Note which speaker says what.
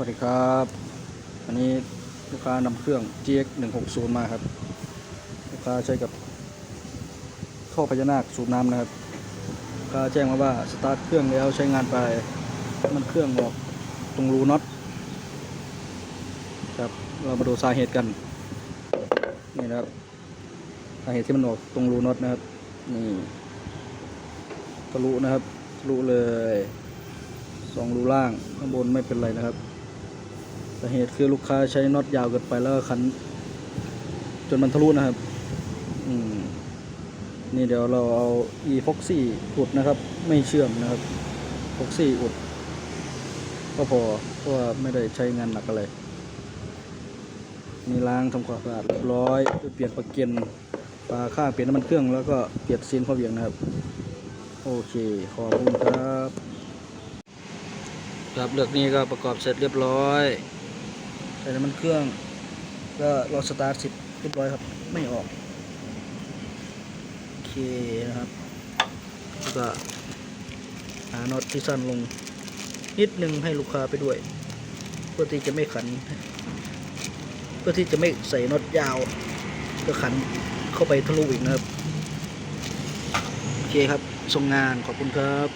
Speaker 1: วัสดีครับอันนี้ลูกค้านำเครื่อง GX 160มาครับ ลูกค้าใช้กับท่อพญานาคสูบน้ำนะครับลูกค้าแจ้งมาว่าสตาร์ทเครื่องแล้วใช้งานไปมันเครื่องออกตรงรูน็อตครับเรามาดูสาเหตุกันนี่นะครับสาเหตุที่มันออกตรงรูน็อตนะครับนี่ทะลุนะครับทะลุเลยสองรูล่างข้างบนไม่เป็นไรนะครับ สาเหตุคือลูกค้าใช้น็อตยาวเกินไปแล้วก็ขัน จนมันทะลุนะครับ อืม นี่เดี๋ยวเราเอา e f o x y อุดนะครับ ไม่เชื่อมนะครับ f o x y อุด ก็พอเพราะว่าไม่ได้ใช้งานหนักอะไรนี่ล้างทำความสะอาดเรียบร้อยเปลี่ยนปลั๊กเกนปลาข้างเปลี่ยนน้ำมันเครื่องแล้วก็เปลี่ยนซีนข้อเบี่ยงนะครับ โอเค ขอบคุณครับ ครับเลือกนี้ก็ประกอบเสร็จเรียบร้อย ส่น้ำมันเครื่อง ก็รอสตาร์ทสร็จเรียบร้อยครับ ไม่ออก โอเคนะครับแล้วก็หาน็อตที่สั้นลง นิดนึงให้ลูกค้าไปด้วย เพื่อที่จะไม่ขัน เพื่อที่จะไม่ใส่น็อตยาวก็ขันเข้าไปทะลุอีกนะครับ โอเคครับส่งงานขอบคุณครับ